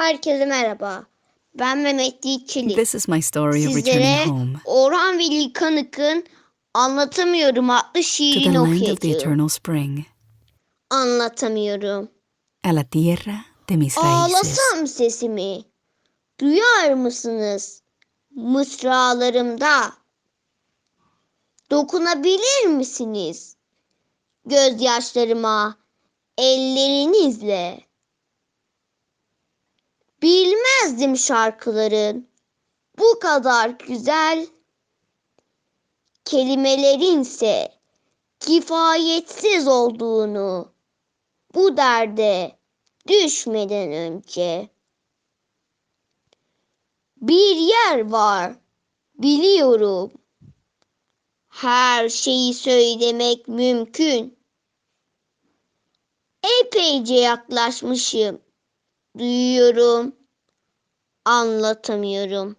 Herkese merhaba. Ben Mehmet Yiğitçilik. This is my story of returning home Orhan Veli Kanık'ın Anlatamıyorum adlı to the şiirini land of the eternal spring, Anlatamıyorum. a la tierra de mis raíces. Ağlasam sesimi duyar mısınız mısralarımda? Dokunabilir misiniz gözyaşlarıma ellerinizle? Bilmezdim şarkıların bu kadar güzel kelimelerinse kifayetsiz olduğunu bu derde düşmeden önce. Bir yer var, biliyorum. Her şeyi söylemek mümkün. Epeyce yaklaşmışım. Duyuyorum, anlatamıyorum.